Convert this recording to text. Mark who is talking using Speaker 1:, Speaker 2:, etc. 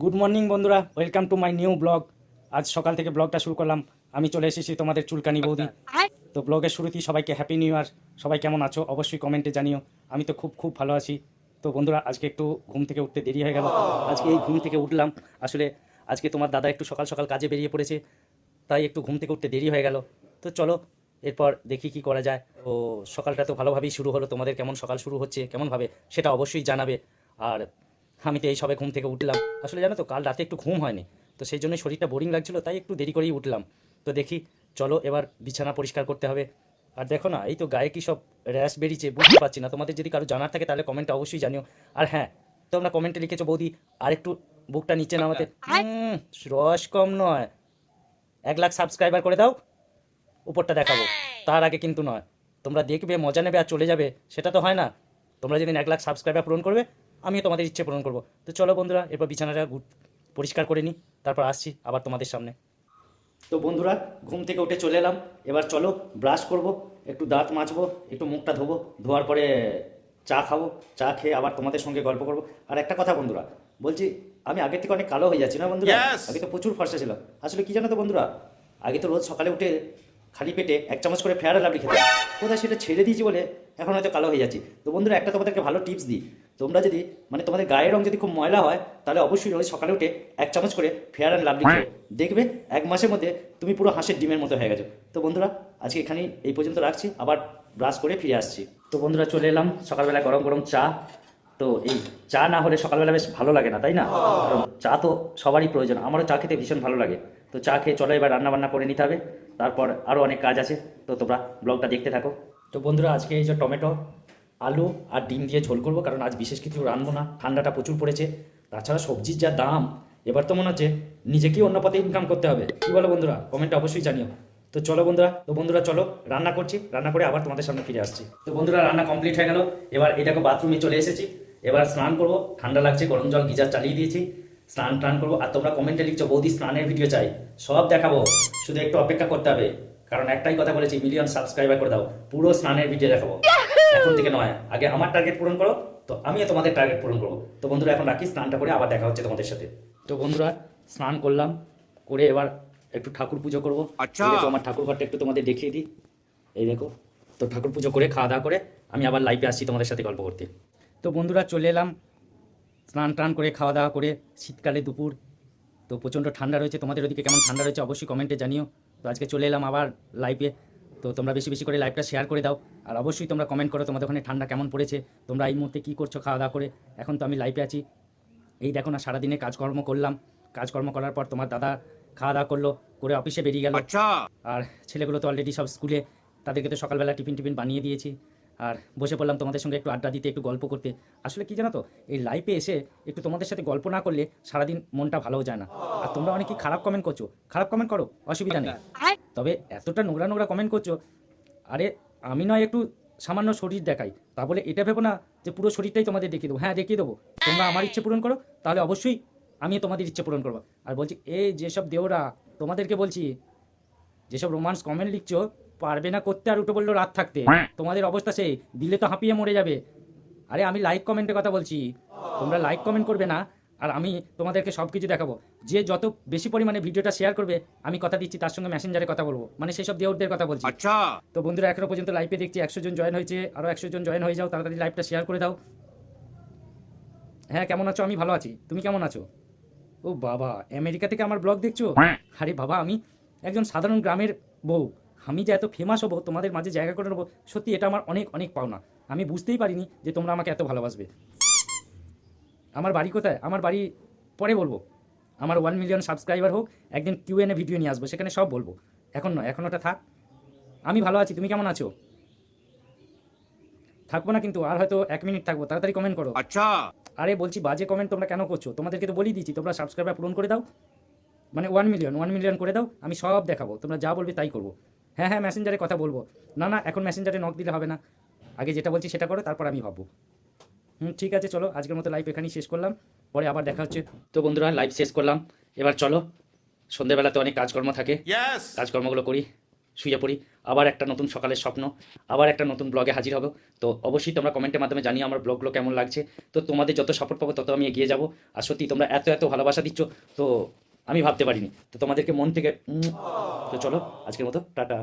Speaker 1: Good morning বন্ধুরা। Welcome to my new blog আজ সকাল থেকে ব্লগটা শুরু করলাম। আমি চলে এসেছি তোমাদের চুলকানি বৌদি। তো ব্লগের শুরুতেই সবাইকে হ্যাপি নিউ ইয়ার সবাই কেমন আছো? অবশ্যই কমেন্টে জানিও। আমি তো খুব খুব ভালো আছি। তো বন্ধুরা আজকে একটু ঘুম থেকে উঠতে দেরি হয়ে গেল। আজকে এই ঘুম থেকে উঠলাম। আসলে আজকে তোমার দাদা একটু সকাল সকাল কাজে বেরিয়ে পড়েছে। তাই একটু ঘুম থেকে উঠতে দেরি হয়ে গেল। তো চলো এরপর দেখি কি করা যায়। ও সকালটা তো ভালোভাবেই শুরু হলো। তোমাদের কেমন সকাল শুরু হচ্ছে কেমনভাবে সেটা অবশ্যই জানাবে। আর আমি তো এই সবে ঘুম থেকে উঠলাম। আসলে জানো তো কাল রাতে একটু ঘুম হয়নি। তো সেই জন্য শরীরটা বোরিং লাগছিল তাই একটু দেরি করেই উঠলাম। তো দেখি চলো এবার বিছানা পরিষ্কার করতে হবে। আর দেখো না এই তো গায়ে কি সব র্যাশ বেরিয়েছে বুঝতে পারছি না। তোমাদের যদি কারও জানার থাকে তাহলে কমেন্টে অবশ্যই জানিও। আর হ্যাঁ তোমরা কমেন্টে লিখেছো বৌদি আর একটু বুকটা নিচে নামাতে। রস কম নয়। এক লাখ সাবস্ক্রাইবার করে দাও উপরটা দেখাবো। তার আগে কিন্তু নয়। তোমরা দেখবে মজা নেবে আর চলে যাবে। সেটা তো হয় না। তোমরা যেদিন এক লাখ সাবস্ক্রাইবার পূরণ করবে আমিও তোমাদের ইচ্ছে পূরণ করব। তো চলো বন্ধুরা এরপর বিছানাটা পরিষ্কার করে নিই তারপর আসছি আবার তোমাদের সামনে। তো বন্ধুরা ঘুম থেকে উঠে চলে এলাম। এবার চলো ব্রাশ করব একটু দাঁত মাজবো একটু মুখটা ধোবো ধোয়ার পরে চা খাব চা খেয়ে আবার তোমাদের সঙ্গে গল্প করব। আর একটা কথা বন্ধুরা বলছি আমি আগের থেকে অনেক কালো হয়ে যাচ্ছি না বন্ধুরা? আগে তো প্রচুর ফর্সা ছিল আসলে কি জানো তো বন্ধুরা আগে তো রোজ সকালে উঠে খালি পেটে এক চামচ করে ফেয়ার লাভলি খেতাম কোথায় সেটা ছেড়ে দিয়েছি বলে এখন হয়তো কালো হয়ে যাচ্ছি। তো বন্ধুরা, একটা তোমাদেরকে ভালো টিপস দিই। তোমরা যদি মানে তোমাদের গায়ের রং যদি খুব ময়লা হয়, তাহলে অবশ্যই রোজ সকালে উঠে এক চামচ করে ফেয়ার অ্যান্ড লাভলি খেও দেখবে এক মাসের মধ্যে তুমি পুরো হাঁসের ডিমের মতো হয়ে গেছো। তো বন্ধুরা, আজকে এখানেই এই পর্যন্ত রাখছি। আবার ব্রাশ করে ফিরে আসছি। তো বন্ধুরা, চলে এলাম সকালবেলা গরম গরম চা। তো এই চা না হলে সকালবেলা বেশ ভালো লাগে না, তাই না? কারণ চা তো সবারই প্রয়োজন। আমারও চা খেতে ভীষণ ভালো লাগে। তো চা খেয়ে চলো, এবার রান্না বান্না করে নিতে হবে। তারপর আরও অনেক কাজ আছে। তো তোমরা ব্লগটা দেখতে থাকো। তো বন্ধুরা, আজকে এই যে টমেটো, আলু আর ডিম দিয়ে ঝোল করব, কারণ আজ বিশেষ কিছু রাঁধবো না, ঠান্ডাটা প্রচুর পড়েছে। তাছাড়া সবজির যা দাম, এবার তো মনে হচ্ছে নিজেকেই অন্য পথে ইনকাম করতে হবে। কী বলো বন্ধুরা? কমেন্টে অবশ্যই জানিও। তো চলো বন্ধুরা, তো বন্ধুরা চলো, রান্না করছি, রান্না করে আবার তোমাদের সামনে ফিরে আসছি। তো বন্ধুরা, রান্না কমপ্লিট হয়ে গেল। এবার এটাকে বাথরুমে চলে এসেছি। এবার স্নান করব, ঠান্ডা লাগছে, গরম জল গিজার চালিয়ে দিয়েছি। স্নান টান করব। আর তোমরা কমেন্টে লিখছো বৌদি স্নানের ভিডিও চাই। সব দেখাবো। শুধু একটু অপেক্ষা করতে হবে। কারণ একটাই কথা বলেছি মিলিয়ন সাবস্ক্রাইবার করে দাও। পুরো স্নানের ভিডিও দেখাবো। এখন থেকে নয়। আগে আমার টার্গেট পূরণ করো। তো আমিও তোমাদের টার্গেট পূরণ করব। তো বন্ধুরা এখন রাখি স্নানটা করে আবার দেখা হচ্ছে তোমাদের সাথে। তো বন্ধুরা স্নান করলাম করে এবার একটু ঠাকুর পুজো করব।
Speaker 2: আচ্ছা।
Speaker 1: এই দেখো আমার ঠাকুর ঘরটা একটু তোমাদের দেখিয়ে দিই। এই দেখো তো ঠাকুর পুজো করে খাওয়া দাওয়া করে আমি আবার লাইভে আসছি তোমাদের সাথে গল্প করতে। তো বন্ধুরা চলে এলাম। স্নান টান করে খাওয়া দাওয়া করে শীতকালে দুপুর। তো প্রচণ্ড ঠান্ডা রয়েছে। তোমাদের ওদিকে কেমন ঠান্ডা রয়েছে অবশ্যই কমেন্টে জানিও। তো আজকে চলে এলাম আবার লাইভে তো তোমরা বেশি বেশি করে লাইভটা শেয়ার করে দাও। আর অবশ্যই তোমরা কমেন্ট করো তোমাদের ওখানে ঠান্ডা কেমন পড়েছে। তোমরা এই মুহূর্তে কী করছ খাওয়া দাওয়া করে? এখন তো আমি লাইভে আছি। এই দেখো না সারাদিনে কাজকর্ম করলাম। কাজকর্ম করার পর তোমার দাদা খাওয়া দাওয়া করল করে অফিসে বেরিয়ে গেল।
Speaker 2: আচ্ছা।
Speaker 1: আর ছেলেগুলো তো অলরেডি সব স্কুলে তাদেরকে তো সকালবেলা টিফিন টিফিন বানিয়ে দিয়েছি। আর বসে পড়লাম তোমাদের সঙ্গে একটু আড্ডা দিতে একটু গল্প করতে। আসলে কি জানো তো এই লাইফে এসে একটু তোমাদের সাথে গল্প না করলে সারাদিন মনটা ভালোও যায় না। আর তোমরা অনেকে খারাপ কমেন্ট করছ। খারাপ কমেন্ট করো অসুবিধা নেই। তবে এতটা নোংরা নোংরা কমেন্ট করছ আরে আমি নয় একটু সামান্য শরীর দেখাই। তা বলে এটা ভেবো না যে পুরো শরীরটাই তোমাদের দেখিয়ে দেবো। হ্যাঁ দেখিয়ে দেবো। তোমরা আমার ইচ্ছে পূরণ করো তাহলে অবশ্যই আমি তোমাদের ইচ্ছে পূরণ করব। আর বলছি এই যেসব দেওরা তোমাদেরকে বলছি যেসব রোমান্স কমেন্ট লিখছো পারবে না করতে আর উঠে বলল রাত থাকতে। হ্যাঁ। তোমাদের অবস্থা সেই দিলে তো হাঁপিয়ে মরে যাবে। আরে আমি লাইক কমেন্টের কথা বলছি। তোমরা লাইক কমেন্ট করবে না আর আমি তোমাদেরকে সব কিছু দেখাবো। যে যত বেশি পরিমাণে ভিডিওটা শেয়ার করবে আমি কথা দিচ্ছি তার সঙ্গে মেসেঞ্জারে কথা বলব। মানে সেই সব দেওয়ারদের কথা বলছি।
Speaker 2: আচ্ছা।
Speaker 1: তো বন্ধুরা এখনও পর্যন্ত লাইভে দেখছি একশো জন জয়েন হয়েছে আরও একশো জন জয়েন হয়ে যাও তাড়াতাড়ি লাইভটা শেয়ার করে দাও। হ্যাঁ কেমন আছো? আমি ভালো আছি। তুমি কেমন আছো? ও বাবা আমেরিকা থেকে আমার ব্লগ দেখছ? হ্যাঁ। আরে বাবা আমি একজন সাধারণ গ্রামের বউ। আমি যে এত ফেমাস হব তোমাদের মাঝে জায়গা করে নেব সত্যি এটা আমার অনেক অনেক পাওনা। আমি বুঝতেই পারিনি যে তোমরা আমাকে এত ভালোবাসবে। আমার বাড়ি কোথায়? আমার বাড়ি পরে বলব। আমার ওয়ান মিলিয়ন সাবস্ক্রাইবার হোক একদিন কিউএনএ ভিডিও নিয়ে আসব সেখানে সব বলব। এখন নয় এখন ওটা থাক। আমি ভালো আছি তুমি কেমন আছো? থাকব না কিন্তু আর হয়তো এক মিনিট থাকব তাড়াতাড়ি কমেন্ট করো।
Speaker 2: আচ্ছা।
Speaker 1: আরে বলছি বাজে কমেন্ট তোমরা কেন করছ? তোমাদেরকে তো বলি দিচ্ছি তোমরা সাবস্ক্রাইবার পূরণ করে দাও। মানে ওয়ান মিলিয়ন ওয়ান মিলিয়ন করে দাও আমি সব দেখাবো। তোমরা যা বলবে তাই করব। হ্যাঁ হ্যাঁ মেসেঞ্জারে কথা বলব। না না এখন ম্যাসেঞ্জারে নক দিলে হবে না। আগে যেটা বলছি সেটা করো তারপর আমি ভাববো। হুম ঠিক আছে চলো আজকের মতো লাইভ এখানেই শেষ করলাম। পরে আবার দেখা হচ্ছে। তো বন্ধুরা লাইভ শেষ করলাম। এবার চলো সন্ধ্যেবেলাতে অনেক কাজকর্ম থাকে। কাজকর্মগুলো করি শুয়ে পড়ি। আবার একটা নতুন সকালের স্বপ্ন আবার একটা নতুন ব্লগে হাজির হব। তো অবশ্যই তোমরা কমেন্টের মাধ্যমে জানিয়ে আমার ব্লগগুলো কেমন লাগছে। তো তোমাদের যত সাপোর্ট পাবো তত আমি এগিয়ে যাব। আর সত্যি তোমরা এত এত ভালোবাসা দিচ্ছ। তো আমি ভাবতে পারিনি। তো তোমাদেরকে মন থেকে তো চলো আজকের মতো টাটা।